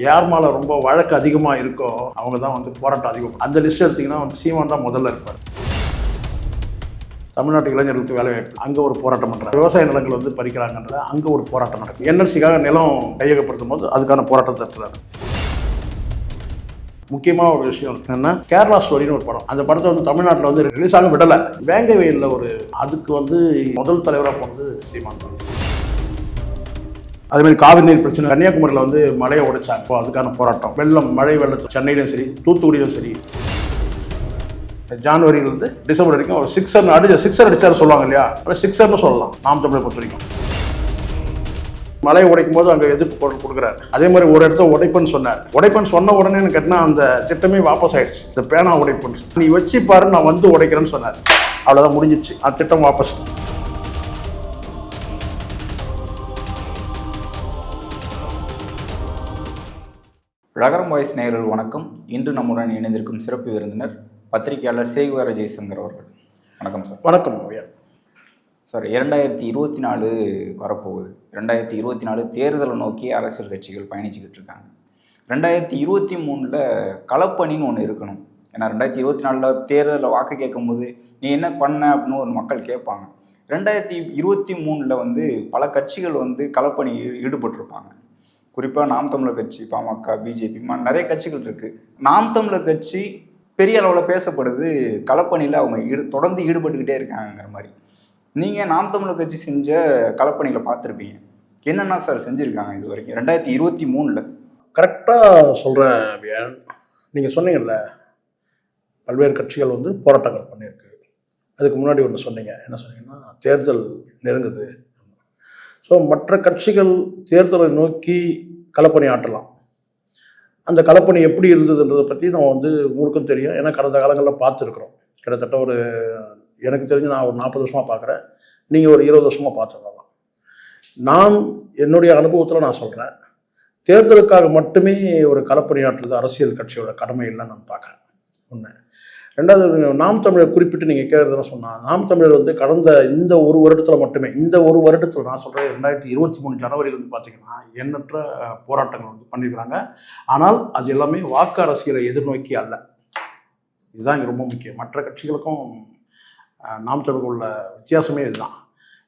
யார் மேலே ரொம்ப வழக்கு அதிகமாக இருக்கோ அவங்க தான் வந்து போராட்டம் அதிகம். அந்த லிஸ்ட் எடுத்திங்கன்னா வந்து சீமான் தான் முதல்ல இருப்பார். தமிழ்நாட்டு இளைஞர்களுக்கு வேலை வாய்ப்பு. அங்கே ஒரு போராட்டம் பண்ணுறாங்க விவசாய நிலங்கள் வந்து பறிக்கிறாங்கன்றத அங்கே ஒரு போராட்டம் நடக்கும். என்எல்சிக்காக நிலம் கையகப்படுத்தும் போது அதுக்கான போராட்டம் தட்டுறாரு முக்கியமாக ஒரு விஷயம் என்னன்னா கேரளா ஸ்டோரின்னு ஒரு படம். அந்த படத்தை வந்து தமிழ்நாட்டில் வந்து ரிலீஸ் ஆக விடலை. வேங்கவே இல்லை ஒரு அதுக்கு வந்து முதல் தலைவராக போனது சீமான் தான். அதே மாதிரி காவிரி நீர் பிரச்சனை கன்னியாகுமரியில் வந்து மழையை உடைச்சாங்க இப்போ அதுக்கான போராட்டம். வெள்ளம் மழை வெள்ளத்து சென்னையிலும் சரி தூத்துக்குடியிலும் சரி. ஜான்வரியிலிருந்து டிசம்பர் வரைக்கும் ஒரு சிக்ஸர் அடிச்ச சிக்ஸர் அடிச்சாரு சொல்லுவாங்க இல்லையா? அப்புறம் சிக்ஸர்னு சொல்லலாம் நாம் தமிழை பொறுத்த வரைக்கும் மலையை உடைக்கும் போது அங்கே எதிர்ப்பு குரல் கொடுக்குறாரு. அதே மாதிரி ஒரு இடத்த உடைப்புன்னு சொன்னார். உடைப்புன்னு சொன்ன உடனே எனக்கு கேட்டினா அந்த திட்டமே வாபஸ் ஆயிடுச்சு. இந்த பேனா உடைப்புன்னு. நீ வச்சு பாரு நான் வந்து உடைக்கிறேன்னு சொன்னார். அவ்வளோதான் முடிஞ்சிச்சு. அந்த திட்டம் வாபஸ். ரகரம் வாய்ஸ் நேயர்கள் வணக்கம். இன்று நம்முடன் இணைந்திருக்கும் சிறப்பு விருந்தினர் பத்திரிகையாளர் சேகுவர ஜெய்சங்கர் அவர்கள். வணக்கம் சார். வணக்கம் ஓவியா. சார் இரண்டாயிரத்தி இருபத்தி நாலு வரப்போகுது. ரெண்டாயிரத்தி இருபத்தி நாலு தேர்தலை நோக்கி அரசியல் கட்சிகள் பயணிச்சுக்கிட்டு இருக்காங்க. ரெண்டாயிரத்தி இருபத்தி மூணில் களப்பணின்னு ஒன்று இருக்கணும். ஏன்னா ரெண்டாயிரத்தி இருபத்தி நாலில் தேர்தலில் வாக்கு கேட்கும்போது நீ என்ன பண்ண அப்படின்னு ஒரு மக்கள் கேட்பாங்க. ரெண்டாயிரத்தி இருபத்தி மூணில் வந்து பல கட்சிகள் வந்து களப்பணி ஈடுபட்டிருப்பாங்க. குறிப்பாக நாம் தமிழர் கட்சி பாமக பிஜேபி நிறைய கட்சிகள் இருக்குது நாம் தமிழர் கட்சி பெரிய அளவில் பேசப்படுது களப்பணியில் அவங்க ஈடு தொடர்ந்து ஈடுபட்டுக்கிட்டே இருக்காங்கங்கிற மாதிரி. நீங்கள் நாம் தமிழர் கட்சி செஞ்ச களப்பணியில் பார்த்துருப்பீங்க. என்னென்ன சார் செஞ்சுருக்காங்க இது வரைக்கும்? ரெண்டாயிரத்தி இருபத்தி மூணில். கரெக்டாக சொல்கிறேன் வியன் நீங்கள் சொன்னீங்கல்ல பல்வேறு கட்சிகள் வந்து போராட்டங்கள் பண்ணியிருக்கு. அதுக்கு முன்னாடி ஒன்று சொன்னீங்க. என்ன சொன்னீங்கன்னா தேர்தல் நெருங்குது. ஸோ மற்ற கட்சிகள் தேர்தலை நோக்கி களப்பணி ஆட்டலாம் அந்த களப்பணி எப்படி இருந்ததுன்றதை பற்றி நம்ம வந்து உங்களுக்கும் தெரியும். ஏன்னா கடந்த காலங்களில் பார்த்துருக்குறோம். கிட்டத்தட்ட ஒரு எனக்கு தெரிஞ்சு நான் ஒரு நாற்பது வருஷமாக பார்க்குறேன். நீங்கள் ஒரு இருபது வருஷமாக பார்த்துருக்கலாம். நான் என்னுடைய அனுபவத்தில் நான் சொல்கிறேன் தேர்தலுக்காக மட்டுமே ஒரு களப்பணியாற்றுறது அரசியல் கட்சியோட கடமை இல்லைன்னு நான் பார்க்குறேன். ஒன்று ரெண்டாவது நாம் தமிழர் குறிப்பிட்டு நீங்கள் கேட்குறதுன்னு சொன்னால் நாம் தமிழர் வந்து கடந்த இந்த ஒரு வருடத்தில் மட்டுமே இந்த ஒரு வருடத்தில் நான் சொல்கிறேன் ரெண்டாயிரத்தி இருபத்தி மூணு ஜனவரியில் வந்து பார்த்தீங்கன்னா எண்ணற்ற போராட்டங்கள் வந்து பண்ணியிருக்கிறாங்க ஆனால் அது எல்லாமே வாக்கு அரசியலை எதிர்நோக்கி அல்ல. இதுதான் இங்கே ரொம்ப முக்கியம். மற்ற கட்சிகளுக்கும் நாம் தமிழர் உள்ள வித்தியாசமே இதுதான்.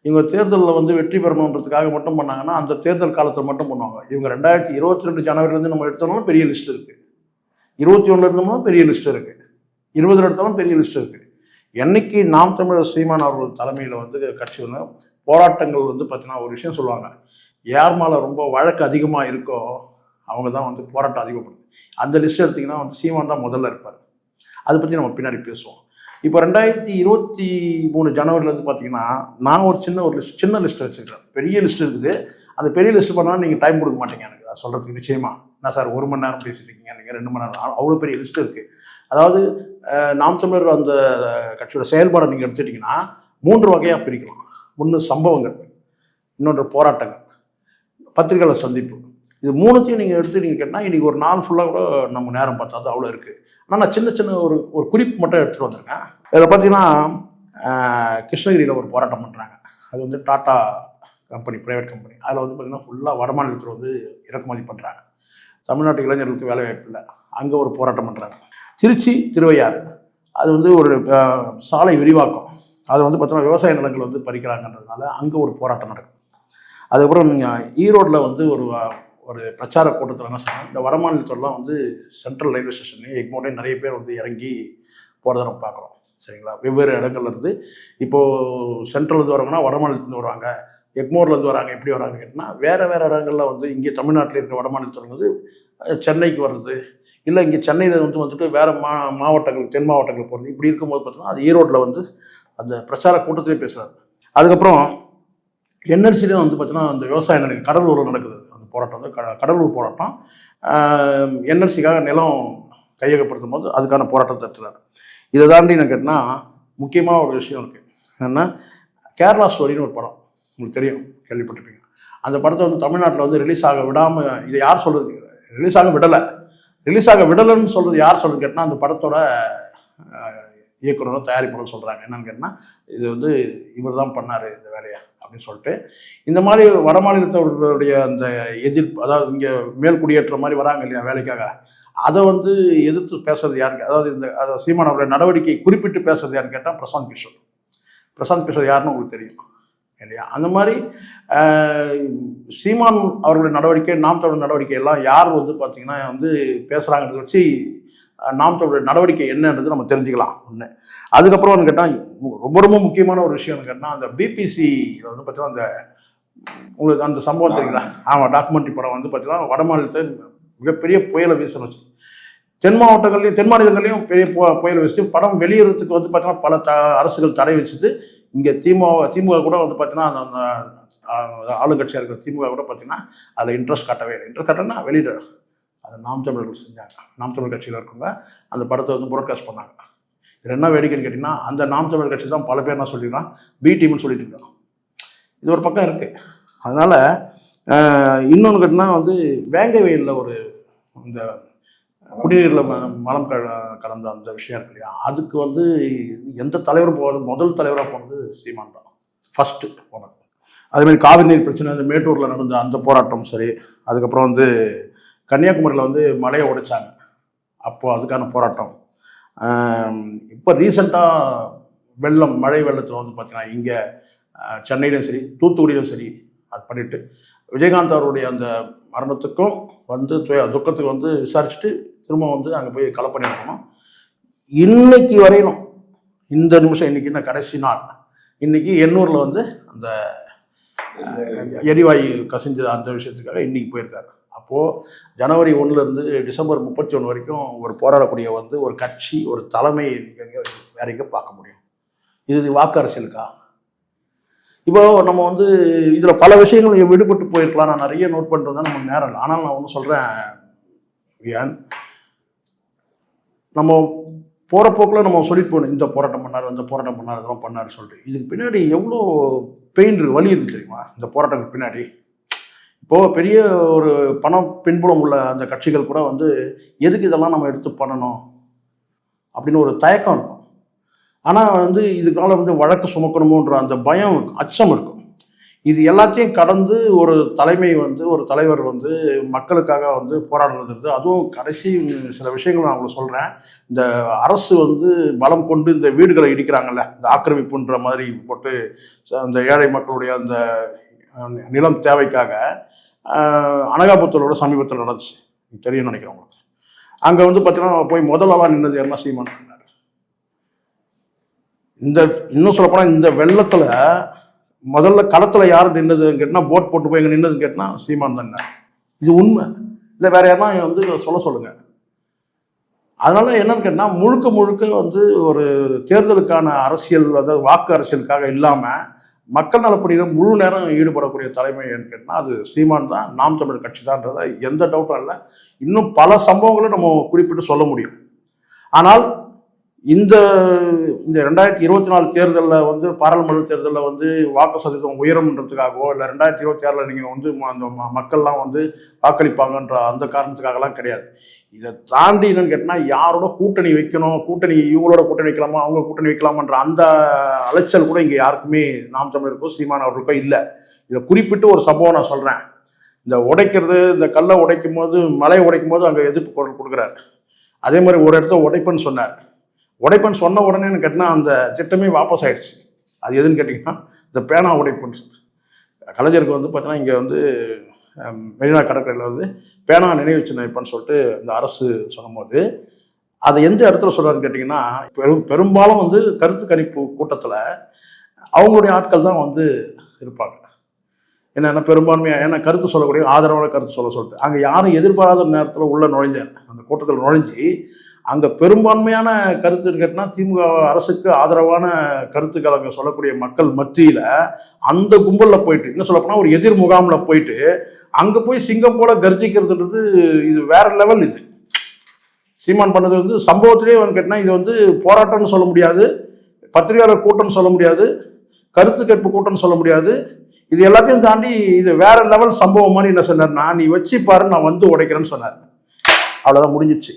இவங்க தேர்தலில் வந்து வெற்றி பெறணுன்றதுக்காக மட்டும் பண்ணாங்கன்னா அந்த தேர்தல் காலத்தில் மட்டும் பண்ணுவாங்க. இவங்க ரெண்டாயிரத்தி இருபத்தி ரெண்டு ஜனவரிலேருந்து நம்ம எடுத்தோம்னா பெரிய லிஸ்ட் இருக்குது இருபத்தி ஒன்றுலேருந்துமா பெரிய லிஸ்ட் இருக்குது இருபது இடத்தாலும் பெரிய லிஸ்ட் இருக்குது என்னைக்கு நாம் தமிழர் சீமான் அவர்கள் தலைமையில் வந்து கட்சி வந்து போராட்டங்கள் வந்து பார்த்தீங்கன்னா ஒரு விஷயம் சொல்லுவாங்க. யார் மேலே ரொம்ப வழக்கு அதிகமாக இருக்கோ அவங்க தான் வந்து போராட்டம் அதிகப்படுது. அந்த லிஸ்ட் எடுத்திங்கன்னா வந்து சீமான் தான் முதல்ல இருப்பார். அதை பற்றி நம்ம பின்னாடி பேசுவோம். இப்போ ரெண்டாயிரத்தி இருபத்தி மூணு ஜனவரிலேருந்து பார்த்தீங்கன்னா நான் ஒரு சின்ன ஒரு லிஸ்ட் சின்ன லிஸ்ட் வச்சுருக்கேன் பெரிய லிஸ்ட் இருக்குது. அந்த பெரிய லிஸ்ட் பண்ணால் நீங்கள் டைம் கொடுக்க மாட்டீங்க எனக்கு. அதை சொல்கிறதுக்கு நிச்சயமாக நான் சார் ஒரு மணி நேரம் பேசிட்டு இருக்கீங்க நீங்கள் ரெண்டு மணி நேரம். அவ்வளோ பெரிய லிஸ்ட் இருக்குது அதாவது நாம் தமிழர் அந்த கட்சியோட செயல்பாடை நீங்கள் எடுத்துட்டிங்கன்னா மூன்று வகையாக பிரிக்கலாம். ஒன்று சம்பவங்கள் இன்னொன்று போராட்டங்கள் பத்திரிகையாளர் சந்திப்பு. இது மூணுத்தையும் நீங்கள் எடுத்து கேட்டால் இன்றைக்கி ஒரு நாள் ஃபுல்லாக கூட நம்ம நேரம் பார்த்தாது அவ்வளோ இருக்குது ஆனால் நான் சின்ன சின்ன ஒரு ஒரு குறிப்பு மட்டும் எடுத்துகிட்டு வந்திருக்கேன். இதில் பார்த்தீங்கன்னா கிருஷ்ணகிரியில் ஒரு போராட்டம் பண்ணுறாங்க அது வந்து டாட்டா கம்பெனி ப்ரைவேட் கம்பெனி. அதில் வந்து பார்த்திங்கன்னா ஃபுல்லாக வடமாநிலத்தில் வந்து இறக்குமதி பண்ணுறாங்க தமிழ்நாட்டு இளைஞர்களுக்கு வேலை வாய்ப்பு இல்லை. அங்கே ஒரு போராட்டம் பண்ணுறாங்க திருச்சி திருவையாறு. அது வந்து ஒரு சாலை விரிவாக்கம். அது வந்து பார்த்தோன்னா விவசாய நிலங்கள் வந்து பறிக்கிறாங்கன்றதுனால அங்கே ஒரு போராட்டம் நடக்கும் அதுக்கப்புறம் நீங்கள் ஈரோட்டில் வந்து ஒரு ஒரு பிரச்சார கூட்டத்தில் என்ன சொன்னால் இந்த வடமாநிலத்தெல்லாம் வந்து சென்ட்ரல் ரயில்வே ஸ்டேஷன் எக்மோட்டையும் நிறைய பேர் வந்து இறங்கி போகிறத நம்ம பார்க்குறோம் சரிங்களா? வெவ்வேறு இடங்கள்ல இருந்து. இப்போது சென்ட்ரல்லேருந்து வரவங்கன்னா வடமாநிலத்துலேருந்து வருவாங்க. எக்மோர்லேருந்து வராங்க எப்படி வராங்க கேட்டால் வேறு வேறு இடங்களில் வந்து இங்கே தமிழ்நாட்டில் இருக்க வடமாநிலத்தில் வந்து சென்னைக்கு வர்றது இல்லை இங்கே சென்னையில் வந்து வந்துட்டு வேறு மா மாவட்டங்கள் தென் மாவட்டங்கள் போகிறது இப்படி இருக்கும்போது பார்த்தீங்கன்னா அது ஈரோட்டில் வந்து அந்த பிரச்சார கூட்டத்திலே பேசுகிறார் அதுக்கப்புறம் என்எல்சிலையும் வந்து பார்த்தீங்கன்னா அந்த விவசாய நிலையம் கடலூரில் நடக்குது. அந்த போராட்டம் வந்து க- கடலூர் போராட்டம். என்எல்சிக்காக நிலம் கையகப்படுத்தும் போது அதுக்கான போராட்டத்தை நடத்துறாரு. இதை தாண்டி நான் கேட்டினா முக்கியமாக ஒரு விஷயம் இருக்குது என்னென்னா கேரளா ஸ்டோரின்னு ஒரு படம். உங்களுக்கு தெரியும் கேள்விப்பட்டிருப்பீங்க. அந்த படத்தை வந்து தமிழ்நாட்டில் வந்து ரிலீஸ் ஆக விடாமல் இதை யார் சொல்கிறது ரிலீஸ் ஆக விடலை. ரிலீஸ் ஆக விடலன்னு சொல்கிறது யார் சொல்லுன்னு கேட்டால் அந்த படத்தோட அஹ், இயக்குனரும் தயாரிப்பாளரும் சொல்கிறாங்க என்னன்னு கேட்டால் இது வந்து இவர் தான் பண்ணார் இந்த வேலையை அப்படின்னு சொல்லிட்டு இந்த மாதிரி வட மாநிலத்தவர்களுடைய அந்த எதிர்ப்பு அதாவது இங்கே மேல் குடியேற்ற மாதிரி வராங்க இல்லையா வேலைக்காக. அதை வந்து எதிர்த்து பேசுறது யாருன்னு அதாவது இந்த அதை சீமான் அவருடைய நடவடிக்கை குறிப்பிட்டு பேசுறது யாருன்னு கேட்டால் பிரசாந்த் கிஷோர். பிரசாந்த் கிஷோர் யாருன்னு உங்களுக்கு தெரியும். இல்லையா? அந்த மாதிரி சீமான் அவர்களுடைய நடவடிக்கை நாம் தமிழ் நடவடிக்கை எல்லாம் யார் வந்து பார்த்தீங்கன்னா வந்து பேசுகிறாங்கிறத வச்சு நாம் தமிழர் நடவடிக்கை என்னன்றது நம்ம தெரிஞ்சுக்கலாம் ஒன்று அதுக்கப்புறம் வந்து கேட்டால் ரொம்ப ரொம்ப முக்கியமான ஒரு விஷயம் கேட்டால் அந்த பிபிசி வந்து பார்த்தீங்கன்னா அந்த உங்களுக்கு அந்த சம்பவம் தெரியுங்களா? ஆமாம் டாக்குமெண்ட்ரி படம் வந்து பார்த்தீங்கன்னா வட மாநிலத்தை மிகப்பெரிய புயலை வீசணுச்சு தென் மாவட்டங்கள்லையும் தென் மாநிலங்கள்லையும் பெரிய பு- புயல் வச்சுட்டு படம் வெளியேறதுக்கு வந்து பார்த்தீங்கன்னா பல த அரசுகள் தடை வச்சுட்டு இங்கே திமுக திமுக கூட வந்து பார்த்தீங்கன்னா அந்த அந்த, ஆளுங்கட்சியாக இருக்கிற திமுக கூட பார்த்தீங்கன்னா அதில் இன்ட்ரெஸ்ட் காட்டவே இல்லை. இன்ட்ரெஸ்ட் காட்டினா வெளியிட அது நாம் தமிழர்கள் செஞ்சாங்க. நாம் தமிழ் கட்சியில் இருக்கவங்க அந்த படத்தை வந்து ப்ராட்காஸ்ட் பண்ணாங்க. இது என்ன வேடிக்கைன்னு கேட்டிங்கன்னா அந்த நாம் தமிழ் கட்சி தான் பல பேர் என்ன சொல்லிடுறான் பி டீம்னு சொல்லிட்டு இருக்கான் இது ஒரு பக்கம் இருக்குது அதனால் இன்னொன்று கேட்டினா வந்து வேங்கை வயலில் ஒரு இந்த குடிநீரில் ம மலம் க கலந்த அந்த விஷயம் இருக்கு இல்லையா? அதுக்கு வந்து எந்த தலைவரும் போகிறது முதல் தலைவராக போனது சீமான் தான். ஃபஸ்ட்டு போனது. அதேமாதிரி காவிரி நீர் பிரச்சனை அந்த மேட்டூரில் நடந்த அந்த போராட்டம் சரி அதுக்கப்புறம் வந்து கன்னியாகுமரியில் வந்து மலையை உடைச்சாங்க. அப்போது அதுக்கான போராட்டம். இப்போ ரீசெண்டாக வெள்ளம் மழை வெள்ளத்தில் வந்து பார்த்தீங்கன்னா இங்கே சென்னையிலும் சரி தூத்துக்குடியிலும் சரி அது பண்ணிவிட்டு விஜயகாந்த் அவருடைய அந்த மரணத்துக்கும் வந்து துய- துக்கத்துக்கு வந்து விசாரிச்சுட்டு திரும்ப வந்து அங்கே போய் களை பண்ணி இன்னைக்கு வரையிலும் இந்த நிமிஷம் இன்னைக்கு என்ன கடைசி நாள்? இன்னைக்கு எண்ணூரில் வந்து அந்த எரிவாயு கசிஞ்சது அந்த விஷயத்துக்காக இன்னைக்கு போயிருக்காரு. அப்போது ஜனவரி ஒன்றுலேருந்து டிசம்பர் முப்பத்தி ஒன்று வரைக்கும் ஒரு போராடக்கூடிய வந்து ஒரு கட்சி ஒரு தலைமை எங்க வேற எங்கே பார்க்க முடியும்? இது வாக்கு அரசியலுக்கா? இப்போ நம்ம வந்து இதில் பல விஷயங்கள் விடுபட்டு போயிருக்கலாம். நான் நிறைய நோட் பண்ணுறது தான் நமக்கு நேரம் இல்லை. ஆனால் நான் ஒன்று சொல்கிறேன் வியான். நம்ம போகிற போக்கில் நம்ம சொல்லிட்டு போகணும் இந்த போராட்டம் பண்ணார் இந்த போராட்டம் பண்ணார் இதெல்லாம் பண்ணார் சொல்லிட்டு. இதுக்கு பின்னாடி எவ்வளோ பெயின் இருக்குது வலி இருக்குது தெரியுமா? இந்த போராட்டங்களுக்கு பின்னாடி. இப்போது பெரிய ஒரு பணம் பின்புலம் உள்ள அந்த கட்சிகள் கூட வந்து எதுக்கு இதெல்லாம் நம்ம எடுத்து பண்ணணும்? அப்படின்னு ஒரு தயக்கம் இருக்கும். ஆனால் வந்து இதுக்கால வந்து வழக்கு சுமக்கணுமோன்ற அந்த பயம் அச்சம் இருக்கும். இது எல்லாத்தையும் கடந்து ஒரு தலைமை வந்து ஒரு தலைவர் வந்து மக்களுக்காக வந்து போராடுறது அதுவும் கடைசி சில விஷயங்கள் நான் உங்களுக்கு சொல்கிறேன் இந்த அரசு வந்து பலம் கொண்டு இந்த வீடுகளை இடிக்கிறாங்கல்ல இந்த ஆக்கிரமிப்புன்ற மாதிரி போட்டு ச- அந்த ஏழை மக்களுடைய அந்த நிலம் தேவைக்காக அஹ், அனகாபுத்தூரோட சமீபத்தில் நடந்துச்சு. தெரியும் நினைக்கிறேன் உங்களுக்கு. அங்கே வந்து பார்த்தீங்கன்னா போய் முதலாளாக நின்னது என்ன சீமான்? இந்த இன்னும் சொல்லப்போனால் இந்த வெள்ளத்தில் முதல்ல களத்தில் யார் நின்றுதுன்னு கேட்டால் போட் போட்டு போய் எங்கே நின்றுதுன்னு கேட்டால் சீமான் தான் இது உண்மை. இல்லை வேற யாருன்னா வந்து சொல்ல சொல்லுங்க. அதனால என்னன்னு கேட்டால் முழுக்க முழுக்க வந்து ஒரு தேர்தலுக்கான அரசியல் அதாவது வாக்கு அரசியலுக்காக இல்லாமல் மக்கள் நலப்பணியில் முழு நேரம் ஈடுபடக்கூடிய தலைமை கேட்டால் அது சீமான் தான். நாம் தமிழ் கட்சி தான்றத எந்த டவுட்டும் இல்லை. இன்னும் பல சம்பவங்களை நம்ம குறிப்பிட்டு சொல்ல முடியும். ஆனால் இந்த இந்த ரெண்டாயிரத்தி இருபத்தி நாலு தேர்தலில் வந்து பாராளுமன்ற தேர்தலில் வந்து வாக்கு சதவீதம் உயரும்ன்றதுக்காகவோ இல்லை ரெண்டாயிரத்தி இருபத்தி ஆறில் நீங்கள் வந்து ம- அந்த மக்கள்லாம் வந்து வாக்களிப்பாங்கன்ற அந்த காரணத்துக்காகலாம் கிடையாது. இதை தாண்டி என்னன்னு கேட்டால் யாரோட கூட்டணி வைக்கணும் கூட்டணி இவங்களோட கூட்டணி வைக்கலாமா அவங்க கூட்டணி வைக்கலாமான்ற அந்த அலைச்சல் கூட இங்கே யாருக்குமே நாம் தமிழருக்கோ சீமான் அவர்களுக்கோ இல்லை. இதை குறிப்பிட்டு ஒரு சம்பவம் நான் சொல்கிறேன் இந்த உடைக்கிறது இந்த கல்லை உடைக்கும் போது மலை உடைக்கும் போது அங்கே எதிர்ப்பு குரல் கொடுக்குறாரு. அதே மாதிரி ஒரு இடத்த உடைப்புன்னு சொன்னார். உடைப்பன் சொன்ன உடனே கேட்டால் அந்த திட்டமே வாபஸ் ஆயிடுச்சு. அது எதுன்னு கேட்டிங்கன்னா இந்த பேனா உடைப்புன்னு கலைஞருக்கு வந்து பார்த்தீங்கன்னா இங்கே வந்து மெரினா கடற்கரையில் வந்து பேனா நினைவு சின்ன சொல்லிட்டு இந்த அரசு சொல்லும்போது அதை எந்த இடத்துல சொல்கிறாருன்னு கேட்டிங்கன்னா பெரும் பெரும்பாலும் வந்து கருத்து கணிப்பு கூட்டத்தில் அவங்களுடைய ஆட்கள் தான் வந்து இருப்பாங்க. என்னென்ன பெரும்பான்மையாக ஏன்னா கருத்து சொல்லக்கூடிய ஆதரவான கருத்து சொல்ல சொல்லிட்டு அங்கே யாரும் எதிர்பாராத நேரத்தில் உள்ளே நுழைஞ்சேன் அந்த கூட்டத்தில் நுழைஞ்சி அங்கே பெரும்பான்மையான கருத்துன்னு கேட்டால் திமுக அரசுக்கு ஆதரவான கருத்துக்கள் அங்கே சொல்லக்கூடிய மக்கள் மத்தியில் அந்த கும்பலில் போயிட்டு என்ன சொல்லப்போனால் ஒரு எதிர் முகாமில் போயிட்டு அங்கே போய் சிங்கம் போல கர்ஜிக்கிறதுன்றது இது வேற லெவல் இது. சீமான் பண்ணது வந்து சம்பவத்திலே வந்து கேட்டால் இது வந்து போராட்டம்னு சொல்ல முடியாது பத்திரிகையாளர் கூட்டம்னு சொல்ல முடியாது கருத்து கேட்பு கூட்டம்னு சொல்ல முடியாது. இது எல்லாத்தையும் தாண்டி இது வேற லெவல் சம்பவம் மாதிரி என்ன சொன்னார் நான் நீ வச்சு பாரு நான் வந்து உடைக்கிறேன்னு சொன்னார். அவ்வளோதான் முடிஞ்சிடுச்சு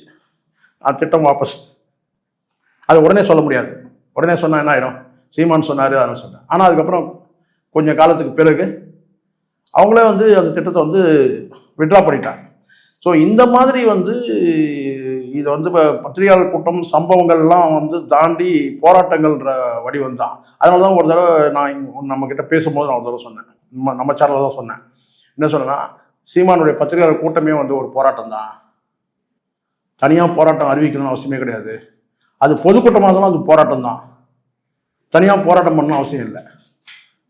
திட்டம் வாபஸ். அது உடனே சொல்ல முடியாது. உடனே சொன்னால் என்ன ஆகிடும் சீமான் சொன்னார் அதனால சொன்னேன் ஆனால் அதுக்கப்புறம் கொஞ்சம் காலத்துக்கு பிறகு அவங்களே வந்து அந்த திட்டத்தை வந்து விட்ரா பண்ணிட்டாங்க. ஸோ இந்த மாதிரி வந்து இது வந்து இப்போ பத்திரிகையாளர் கூட்டம் சம்பவங்கள்லாம் வந்து தாண்டி போராட்டங்கள்ன்ற வடிவம் தான். அதனால தான் ஒரு தடவை நான் நம்மக்கிட்ட பேசும்போது நான் ஒரு தடவை சொன்னேன். நம்ம நம்ம சேனலில் தான் சொன்னேன். என்ன சொன்னேன்னா சீமானுடைய பத்திரிகையாளர் கூட்டமே வந்து ஒரு போராட்டம் தான். தனியாக போராட்டம் அறிவிக்கணும்னு அவசியமே கிடையாது. அது பொதுக்கூட்டமாக இருந்தாலும் அது போராட்டம் தான் தனியாக போராட்டம் பண்ணணும் அவசியம் இல்லை.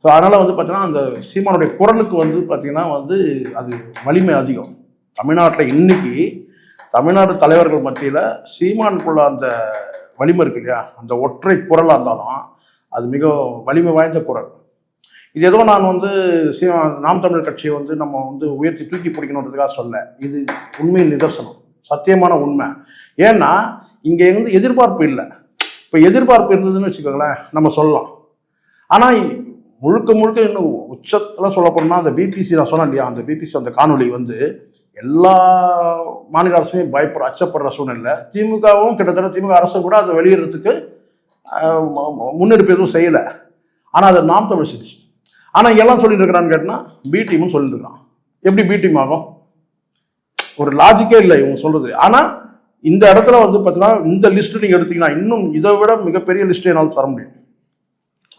ஸோ அதனால் வந்து பார்த்தீங்கன்னா அந்த சீமானுடைய குரலுக்கு வந்து பார்த்திங்கன்னா வந்து அது வலிமை அதிகம். தமிழ்நாட்டில் இன்னைக்கு தமிழ்நாடு தலைவர்கள் மத்தியில் சீமானுக்குள்ள அந்த வலிமை இருக்கு இல்லையா? அந்த ஒற்றை குரலாக இருந்தாலும் அது மிக வலிமை வாய்ந்த குரல். இது ஏதோ நான் வந்து சீமா நாம் தமிழர் கட்சியை வந்து நம்ம வந்து உயர்த்தி தூக்கி பிடிக்கணுன்றதுக்காக சொல்ல இது உண்மையின் நிதர்சனம். சத்தியமான உண்மை. ஏன்னா இங்கே வந்து எதிர்பார்ப்பு இல்லை. இப்போ எதிர்பார்ப்பு இருந்ததுன்னு வச்சுக்கோங்களேன் நம்ம சொல்லலாம். ஆனால் முழுக்க முழுக்க இன்னும் உச்சத்தில் சொல்லப்போனால் அந்த பிபிசி நான் சொன்னேன் இல்லையா அந்த பிபிசி அந்த காணொளி வந்து எல்லா மாநில அரசுமே பயப்படுற அச்சப்படுற சூழ்நிலை திமுகவும் கிட்டத்தட்ட திமுக அரசும் கூட அதை வெளியிடுறதுக்கு முன்னெடுப்பு எதுவும் செய்யலை. ஆனால் அதை நாம் தமிழ் செஞ்சு. ஆனால் எல்லாம் சொல்லிட்டு இருக்கிறான்னு கேட்டால் பி டீம்னு சொல்லிட்டு இருக்கான் எப்படி பி டீம் ஆகும்? ஒரு லாஜிக்கே இல்லை இவங்க சொல்றது. ஆனால் இந்த இடத்துல வந்து பார்த்தீங்கன்னா இந்த லிஸ்ட் நீங்கள் எடுத்தீங்கன்னா இன்னும் இதை விட மிகப்பெரிய லிஸ்ட் என்னால் தர முடியும்.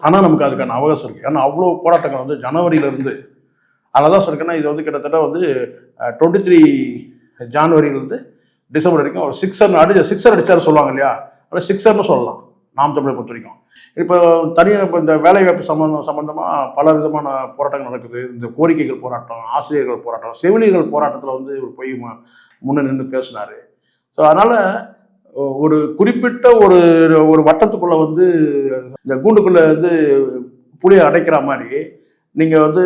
ஆனால் நமக்கு அதுக்கான அவகாசம் இருக்குது ஏன்னா அவ்வளோ போராட்டங்கள் வந்து ஜனவரியிலேருந்து அதனால தான் சொல்லிருக்கேன்னா இது வந்து கிட்டத்தட்ட வந்து டுவெண்ட்டி த்ரீ ஜான்வரியிலேருந்து டிசம்பர் வரைக்கும் ஒரு சிக்ஸர் அடி சிக்ஸர் அடிச்சாரு சொல்லுவாங்க இல்லையா? அதில் சிக்ஸர்னு சொல்லலாம். நாம் தமிழை பொறுத்த வரைக்கும். இப்போ தனியாக இப்போ இந்த வேலைவாய்ப்பு சம்பந்தம் சம்பந்தமாக பல விதமான போராட்டங்கள் நடக்குது. இந்த கோரிக்கைகள் போராட்டம் ஆசிரியர்கள் போராட்டம் செவிலியர்கள் போராட்டத்தில் வந்து இவர் போய் மு- நின்று பேசினார். ஸோ அதனால் ஒரு குறிப்பிட்ட ஒரு ஒரு வட்டத்துக்குள்ளே வந்து இந்த கூண்டுக்குள்ளே வந்து புளியை அடைக்கிற மாதிரி நீங்கள் வந்து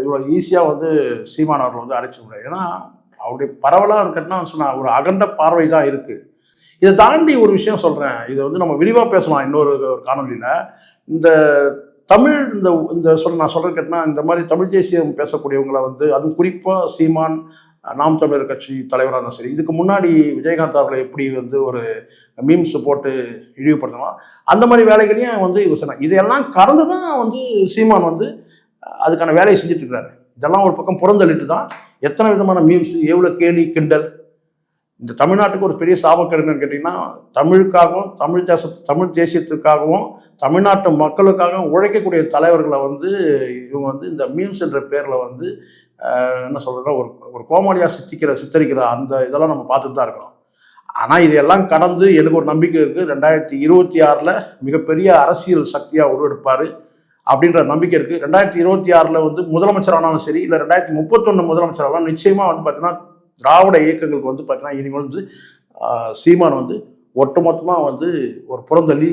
இவ்வளோ ஈஸியாக வந்து சீமானவர்கள் வந்து அடைச்சி முடியாது ஏன்னா அவருடைய பரவலாக இருக்கட்டும்னா சொன்னால் ஒரு அகண்ட பார்வை தான் இருக்குது இதை தாண்டி ஒரு விஷயம் சொல்கிறேன் இதை வந்து நம்ம விரிவாக பேசலாம் இன்னொரு ஒரு காணொலியில் இந்த தமிழ் இந்த இந்த சொல்ல நான் சொல்கிறேன் கேட்டினா இந்த மாதிரி தமிழ் தேசியம் பேசக்கூடியவங்களை வந்து அதுவும் குறிப்பாக சீமான் நாம் தமிழர் கட்சி தலைவராக இருந்தாலும் சரி இதுக்கு முன்னாடி விஜயகாந்த் அவர்களை எப்படி வந்து ஒரு மீம்ஸ் போட்டு இழிவுபடுத்தலாம் அந்த மாதிரி வேலைகளையும் வந்து இவர் சொன்னார் இதையெல்லாம் கடந்து தான் வந்து சீமான் வந்து அதுக்கான வேலையை செஞ்சுட்டு இருக்கிறாரு. இதெல்லாம் ஒரு பக்கம் புறந்தள்ளிட்டு தான் எத்தனை விதமான மீம்ஸ் எவ்வளோ கேலி கிண்டல் இந்த தமிழ்நாட்டுக்கு ஒரு பெரிய சாபக்கடுங்கன்னு கேட்டிங்கன்னா தமிழுக்காகவும் தமிழ் தேச தமிழ் தேசியத்துக்காகவும் தமிழ்நாட்டு மக்களுக்காகவும் உழைக்கக்கூடிய தலைவர்களை வந்து இவங்க வந்து இந்த மீம்ஸ் என்ற பேரில் வந்து என்ன சொல்கிறதுன்னா ஒரு ஒரு கோமாளியாக சித்திக்கிற சித்தரிக்கிற அந்த இதெல்லாம் நம்ம பார்த்துட்டு தான் இருக்கிறோம். ஆனால் இதையெல்லாம் கடந்து எனக்கு ஒரு நம்பிக்கை இருக்குது ரெண்டாயிரத்தி இருபத்தி ஆறில் மிகப்பெரிய அரசியல் சக்தியாக உருவெடுப்பார் அப்படின்ற நம்பிக்கை இருக்குது ரெண்டாயிரத்தி இருபத்தி ஆறில் வந்து முதலமைச்சரானாலும் சரி இல்லை ரெண்டாயிரத்தி முப்பத்தொன்று முதலமைச்சரானாலும் நிச்சயமாக வந்து பார்த்தீங்கன்னா திராவிட இயக்கங்களுக்கு வந்து பார்த்தீங்கன்னா இனி வந்து சீமான் வந்து ஒட்டுமொத்தமாக வந்து ஒரு புறந்தள்ளி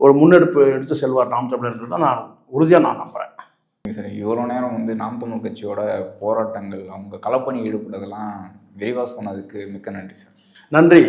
ஒரு முன்னெடுப்பு எடுத்து செல்வார் நாம் தமிழர்ன்றது தான் நான் உறுதியாக நான் நம்புகிறேன் சரி இவ்வளோ நேரம் வந்து நாம் தமிழ் கட்சியோட போராட்டங்கள் அவங்க களப்பணி ஈடுபட்டதெல்லாம் விரிவாக சொன்னதுக்கு மிக்க நன்றி சார். நன்றி.